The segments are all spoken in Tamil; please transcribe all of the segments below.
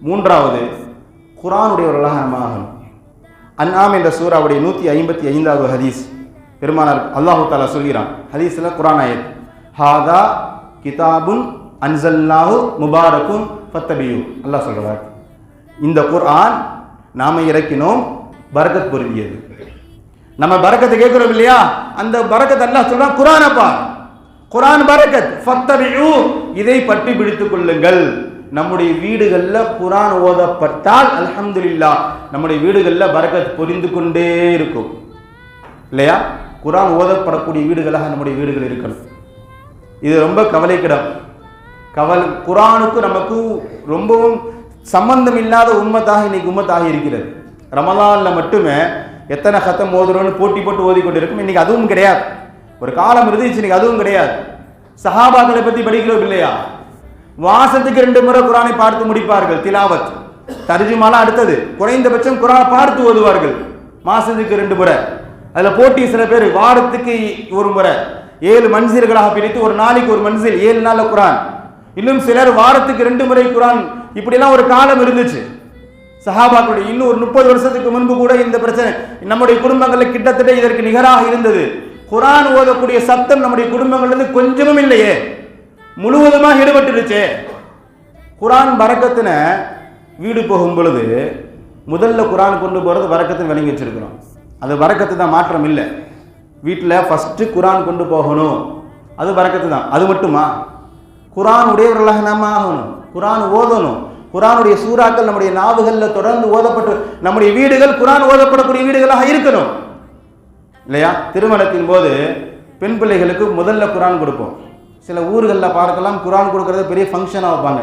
மூன்றாவது குரானுடையவர்களாக நம்ம ஆகணும் அன்னாம் என்ற சூறாவுடைய நூற்றி ஐம்பத்தி ஐந்தாவது ஹதீஸ். பெருமானார் அல்லாஹு தாலா சொல்கிறான். ஹதீஸில் குரான் ஆயத். ஹாதா கிதாபுன் அன்சல்லாஹு முபாரக்கும் ஃபத்தபியு. அல்லாஹ் சொல்கிறார். இந்த குர்ஆன் நாம இறக்கினோம் பரக்கத் பொருந்தியது. நம்ம பரக்கத்தை கேட்குறோம் இல்லையா? அந்த பரக்கத் அல்லாஹ் சொல்கிறான் குரானப்பா குரான் பரக்கத் ஃபத்தபியு. இதை பற்றி பிடித்துக் கொள்ளுங்கள். நம்முடைய வீடுகளில் குரான் ஓதப்பட்டால் அல்ஹம்துலில்லாஹ் நம்முடைய வீடுகளில் பரக்கத் பொரிந்து கொண்டே இருக்கும். இல்லையா? குரான் ஓதப்படக்கூடிய வீடுகளாக நம்முடைய வீடுகள் இருக்கணும். இது ரொம்ப கவலைக்கிடம். கவல் குரானுக்கு நமக்கு ரொம்பவும் சம்பந்தம் இல்லாத உண்மத்தாக இன்னைக்கு உண்மத்தாக இருக்கிறது. ரமலானில் மட்டுமே எத்தனை கத்தம் ஓதுறோன்னு போட்டி போட்டு ஓதிக்கொண்டு இருக்கும் இன்னைக்கு அதுவும் கிடையாது. ஒரு காலம் இருந்துச்சு இன்னைக்கு அதுவும் கிடையாது. சஹாபாக்களை பற்றி படிக்கிறோம் இல்லையா? வாசத்துக்கு ரெண்டு முறை குரானை பார்த்து முடிப்பார்கள் திலாவத். தர்ஜுமாலாம் அடுத்தது குறைந்தபட்சம் குரானை பார்த்து ஓதுவார்கள் மாசத்துக்கு ரெண்டு முறை. அதுல போட்டி சில பேர் வாரத்துக்கு ஒரு முறை. ஏழு மன்சீர்களாக பிரித்து ஒரு நாளைக்கு ஒரு மன்சீல் ஏழு நாளில் குரான். இன்னும் சிலர் வாரத்துக்கு ரெண்டு முறை குரான். இப்படிலாம் ஒரு காலம் இருந்துச்சு. சஹாபாக்களுடைய இன்னும் ஒரு முப்பது வருஷத்துக்கு முன்பு கூட இந்த பிரச்சனை. நம்முடைய குடும்பங்களில் கிட்டத்தட்ட இதற்கு நிகராக இருந்தது. குரான் ஓதக்கூடிய சத்தம் நம்முடைய குடும்பங்கள்ல கொஞ்சமும் இல்லையே. முழுவதுமாக ஈடுபட்டுருச்சு குரான் வரக்கத்தின வீடு போகும் பொழுது முதல்ல குரான் கொண்டு போகிறது வரக்கத்துன்னு விளங்கி வச்சிருக்கிறோம். அது வரக்கத்து தான் மாற்றம் இல்லை. வீட்டில் ஃபஸ்ட்டு குரான் கொண்டு போகணும். அது வரக்கத்து தான். அது மட்டுமா? குரான் உடையவர்களாக நாம் ஆகணும். குரான் ஓதணும். குரானுடைய சூறாக்கள் நம்முடைய நாவுகளில் தொடர்ந்து ஓதப்பட்டு நம்முடைய வீடுகள் குரான் ஓதப்படக்கூடிய வீடுகளாக இருக்கணும். இல்லையா? திருமணத்தின் போது பெண் பிள்ளைகளுக்கு முதல்ல குரான் கொடுப்போம். சில ஊர்களில் பார்க்கலாம் குரான் கொடுக்கறது பெரிய ஃபங்க்ஷனாக வைப்பாங்க.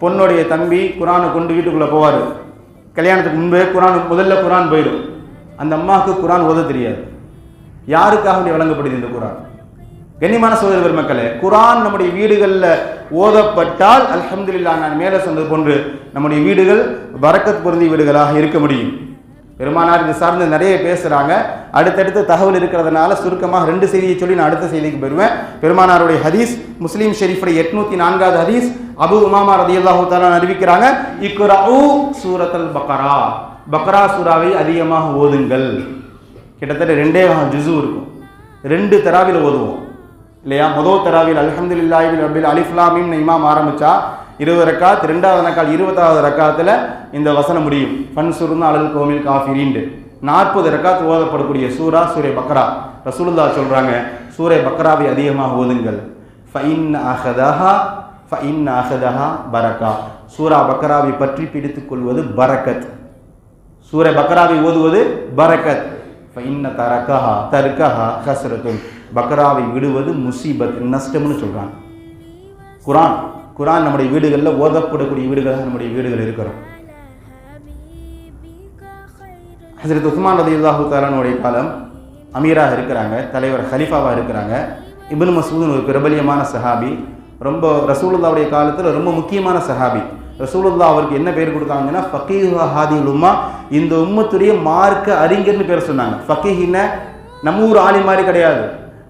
பொண்ணுடைய தம்பி குரானை கொண்டு வீட்டுக்குள்ளே போவார். கல்யாணத்துக்கு முன்பே குரான் முதல்ல குரான் போயிடும். அந்த அம்மாவுக்கு குரான் ஓத தெரியாது. யாருக்காக வேண்டிய வழங்கப்படுது இந்த குரான்? கண்ணியமான சோதர பெருமக்களே குரான் நம்முடைய வீடுகளில் ஓதப்பட்டால் அலமதுல்லா நான் மேலே சொன்னது போன்று நம்முடைய வீடுகள் வரக்கத் பொருந்திய வீடுகளாக இருக்க முடியும். பெருமானார் இது சார்ந்து நிறைய பேசுகிறாங்க அடுத்தடுத்து தகவல் இருக்கிறதுனால சுருக்கமாக ரெண்டு செய்தியை சொல்லி நான் அடுத்த செய்திக்கு பெறுவேன் பெருமானாருடைய ஹதீஸ் முஸ்லீம் ஷெரீஃபுடைய எட்நூத்தி நான்காவது ஹதீஸ் அபு உமாமா ரதியல்லாஹு தாலா அறிவிக்கிறாங்க இக்ரஉ சூரத்தல் பக்கரா பக்ரா சூராவை அதிகமாக ஓதுங்கள். கிட்டத்தட்ட ரெண்டே ஜுசு இருக்கும். ரெண்டு தராவில் ஓதுவோம். இல்லையா? முதல் தராவில் அலமது இல்லாஹில் அபில் அலிஃப்லாமின் இமாம் ஆரம்பித்தா இருபது ரக்காத் ரெண்டாவது ரக்கால் இருபதாவது ரக்காத்தில் இந்த வசனம் முடியும். ஃபன் சுருந்த அலல் கோமில் காஃபிரின்ட்டு நாற்பது ரக்காத் ஓதப்படக்கூடிய சூரா சூரிய பக்ரா. ரசூலுல்லா சொல்கிறாங்க சூரிய பக்ராவை அதிகமாக ஓதுங்கள். ஃபைன் அஹதஹா ஃபைன் அஹதஹா பரக்கா. சூரா பக்ராவை பற்றி பிடித்துக் கொள்வது பரக்கத். சூரிய பக்ராவை ஓதுவது பரக்கத். ஃபைன்ன தரக்கஹா தர்க்கஹா ஹசரத்துன் பக்ராவை விடுவது முசீபத் நஷ்டம்னு சொல்கிறாங்க குரான். குரான் நம்முடைய வீடுகளில் ஓதப்படக்கூடிய வீடுகளாக நம்முடைய வீடுகள் இருக்கிறோம். ஹசரத் உஸ்மான் ரதி அல்லாஹு தாலானுடைய காலம் அமீராக இருக்கிறாங்க தலைவர் ஹலீஃபாவாக இருக்கிறாங்க. இபுல் மசூதன் ஒரு பிரபலியமான சஹாபி ரொம்ப ரசூலுல்லாவுடைய காலத்தில் ரொம்ப முக்கியமான சஹாபி. ரசூலுல்லா அவருக்கு என்ன பேர் கொடுத்தாங்கன்னா ஃபக்கீஹ் ஹாதில் உம்மா இந்த உம்மத்துடைய மார்க்க அறிஞர்னு பேர் சொன்னாங்க. ஃபக்கீஹின நம்ம ஊர் ஆலி மாதிரி கிடையாது.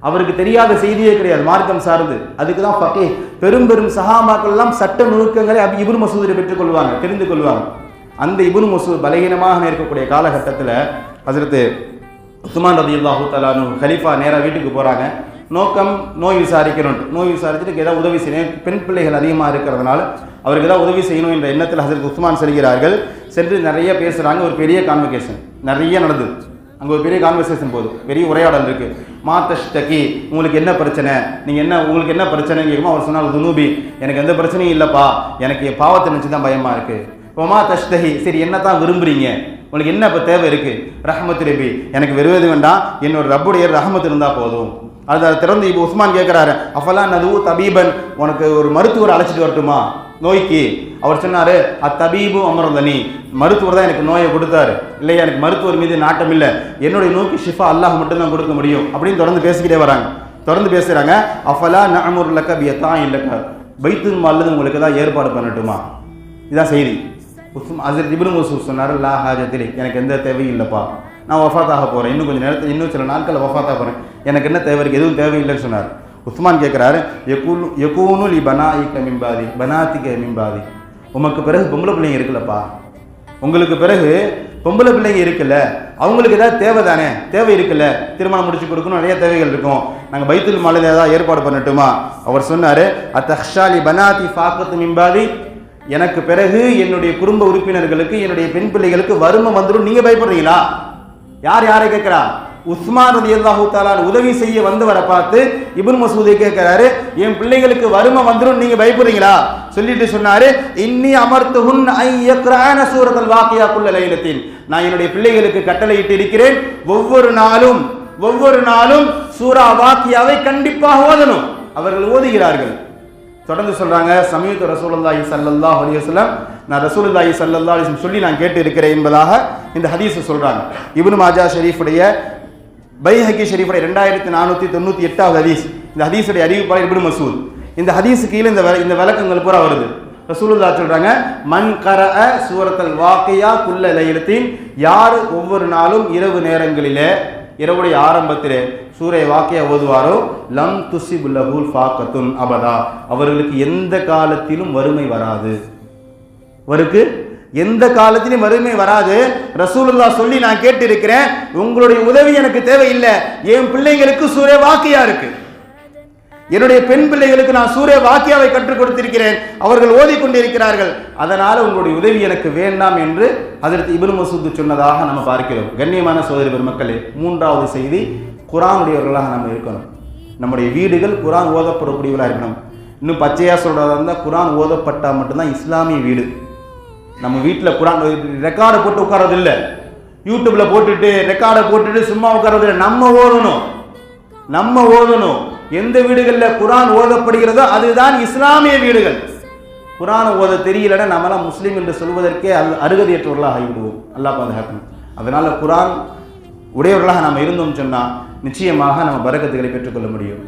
அவருக்கு தெரியாத செய்தியே கிடையாது மார்க்கம் சார்ந்து. அதுக்கு தான் ஃபக்கே. பெரும் பெரும் சஹாபாக்கள் எல்லாம் சட்ட நுணுக்கங்களை அபி இபுன் மசூதில் பெற்றுக்கொள்வாங்க தெரிந்து கொள்வாங்க அந்த இபுன் மசூத் பலகீனமாக இருக்கக்கூடிய காலகட்டத்தில் ஹசரத்து உஸ்மான் ரதி அல்லாஹூ தலானு ஹலீஃபா நேராக வீட்டுக்கு போகிறாங்க நோக்கம் நோய் விசாரிக்கணும் நோய் விசாரிச்சுட்டு ஏதாவது உதவி செய்யணும் பெண் பிள்ளைகள் அதிகமாக இருக்கிறதுனால அவருக்கு ஏதாவது உதவி செய்யணும் என்ற எண்ணத்தில் ஹசரத் உஸ்மான் செல்கிறார்கள். சென்று நிறைய பேசுகிறாங்க ஒரு பெரிய கான்வெகேஷன் நிறைய நடந்தது. அங்கே ஒரு பெரிய கான்வர்சேஷன் போகுது. பெரிய உரையாடல் இருக்குது மாத்தஷ்டகி உங்களுக்கு என்ன பிரச்சனை? நீங்கள் என்ன உங்களுக்கு என்ன பிரச்சனை கேட்குமோ அவர் சொன்னால் துனூபி எனக்கு எந்த பிரச்சனையும் இல்லைப்பா. எனக்கு பாவத்தை நினச்சி தான் பயமாக இருக்குது இப்போ மா தஷ்தஹி சரி என்ன தான் விரும்புகிறீங்க உங்களுக்கு என்ன இப்போ தேவை இருக்குது ரஹமத் ரபி எனக்கு வெறுவது வேண்டாம். என்னோட ரப்புடைய ரஹமத் இருந்தால் போதும். அது அதை திறந்து இப்போ உஸ்மான் கேட்குறாரு அஃபலா நது தபீபன்? உனக்கு ஒரு மருத்துவர் அழைச்சிட்டு வரட்டுமா? நோய்க்கு. அவர் சொன்னார் அத்தபீபு அமர்ந்தனி. மருத்துவர் தான் எனக்கு நோயை கொடுத்தாரு. இல்லையா எனக்கு மருத்துவர் மீது நாட்டம் இல்லை. என்னுடைய நோய்க்கு ஷிஃபா அல்லாஹ் மட்டும்தான் கொடுக்க முடியும் அப்படின்னு தொடர்ந்து பேசிக்கிட்டே வராங்க. தொடர்ந்து பேசுகிறாங்க அஃபலா நஅமுர் லக்க பியத்தான் இல்லக்க பைத்துல் மால்லது உங்களுக்கு தான் ஏற்பாடு பண்ணட்டுமா? இதான் செய்தி. உஸ்மா அசர் இபின் மசூத் சொன்னார் லா ஹாஜத்திலே எனக்கு எந்த தேவையும் இல்லைப்பா. நான் வஃபாத்தாக போகிறேன் இன்னும் கொஞ்சம் நேரத்தில் இன்னும் சில நாட்களில் வஃபாத்தாக போகிறேன் எனக்கு என்ன தேவை இருக்குது எதுவும் தேவையில்லைன்னு சொன்னார். உஸ்மான் கேட்குறாரு யகூனு யகூனு லி பனாயிக்க மிம்பாதி பனாத்திக்க மிம்பாதி உமக்கு பிறகு பொம்பளை பிள்ளைங்க இருக்குல்லப்பா. உங்களுக்கு பிறகு பொம்பளை பிள்ளைங்க இருக்குல்ல. அவங்களுக்கு ஏதாவது தேவை தானே? தேவை இருக்குல்ல. திருமணம் முடிச்சு கொடுக்கணும். நிறைய தேவைகள் இருக்கும். நாங்கள் பைத்துல் மாலையில் ஏதாவது ஏற்பாடு பண்ணட்டுமா? அவர் சொன்னார் அத்தஹ்ஷாலி பனாதி ஃபாக்கத்து மிம்பாதி எனக்கு பிறகு என்னுடைய குடும்ப உறுப்பினர்களுக்கு என்னுடைய பெண் பிள்ளைகளுக்கு வறுமை வந்துடும். நீங்க பயப்படுறீங்களா? யார் யாரை கேட்கிறா? உஸ்மான் ரதி அல்லாஹு தாலான் உதவி செய்ய வந்தவரை பார்த்து இபுன் மசூதை கேட்கிறாரு என் பிள்ளைகளுக்கு வறுமை வந்துடும் நீங்க பயப்படுறீங்களா? சொல்லிட்டு சொன்னாரு இன்னி அமர்த்துஹுன் ஐ யக்ரான சூரத்தல் வாக்கியா குல்ல நான் என்னுடைய பிள்ளைகளுக்கு கட்டளையிட்டு இருக்கிறேன் ஒவ்வொரு நாளும் ஒவ்வொரு நாளும் சூரா வாக்கியாவை கண்டிப்பாக ஓதணும். அவர்கள் ஓதுகிறார்கள். தொடர்ந்து சொல்றாங்க சமீப ரசூலுல்லாஹி ஸல்லல்லாஹு அலைஹி வஸல்லம் நான் ரசூலுல்லாஹி ஸல்லல்லாஹு அலைஹி வஸல்லம் சொல்லி நான் கேட்டு இருக்கிறேன் என்பதாக இந்த ஹதீஸ் சொல்றாங்க. இப்னு மாஜா ஷரீஃபுடைய பைஹக்கி ஷரீஃபுடைய ரெண்டாயிரத்தி நானூற்றி தொண்ணூற்றி எட்டாவது ஹதீஸ். இந்த ஹதீஸுடைய அறிவிப்பாளர் இப்னு மசூத். இந்த ஹதீஸு கீழே இந்த இந்த விளக்கங்கள் பூரா வருது. ரசூலுல்லாஹ் சொல்றாங்க மன் கரஅ சூரத்தல் வாக்கியா குல்ல லைலத்தின் யார் ஒவ்வொரு நாளும் இரவு நேரங்களிலே இரவுடைய ஆரம்பத்திலே சூரை வாக்கிய ஓதுவாரோ லம் துசி லஹுல் ஃபாக்கத்துன் அபதா. அவர்களுக்கு எந்த காலத்திலும் வறுமை வராது. அவருக்கு எந்த காலத்திலும் வறுமை வராது. ரசூலுல்லா சொல்லி நான் கேட்டிருக்கிறேன் உங்களுடைய உதவி எனக்கு தேவையில்லை. என் பிள்ளைங்களுக்கு சூரிய வாக்கியா இருக்குது என்னுடைய பெண் பிள்ளைகளுக்கு நான் சூரிய வாக்கியாவை கற்றுக் கொடுத்திருக்கிறேன். அவர்கள் ஓதிக்கொண்டிருக்கிறார்கள். அதனால உங்களுடைய உதவி எனக்கு வேண்டாம் என்று அதற்கு இப்னு மசூத் சொன்னதாக நம்ம பார்க்கிறோம். கண்ணியமான சோதரி பெருமக்களே மூன்றாவது செய்தி குரானுடையவர்களாக நம்ம இருக்கணும். நம்முடைய வீடுகள் குரான் ஓதப்படக்கூடியவர்களாக இருக்கணும். இன்னும் பச்சையா சொல்கிறதா இருந்தால் குரான் ஓதப்பட்டால் மட்டும்தான் இஸ்லாமிய வீடு. நம்ம வீட்டில் குரான் ரெக்கார்டை போட்டு உட்கார்றது இல்லை யூடியூப்ல போட்டுட்டு ரெக்கார்டை போட்டுட்டு சும்மா உட்கார்றது இல்லை நம்ம ஓதணும். நம்ம ஓதணும். எந்த வீடுகளில் குரான் ஓதப்படுகிறதோ அதுதான் இஸ்லாமிய வீடுகள். குரான் ஓத தெரியலன்னா நம்மளாம் முஸ்லீம் என்று சொல்வதற்கே அல் அருகதியற்றவர்களாக ஆகிவிடுவோம். அல்லா பாதுகாக்கணும். அதனால குரான் உடையவர்களாக நாம் இருந்தோம் சொன்னா நிச்சயமாக நம்ம பரக்கத்துகளை பெற்றுக்கொள்ள முடியும்.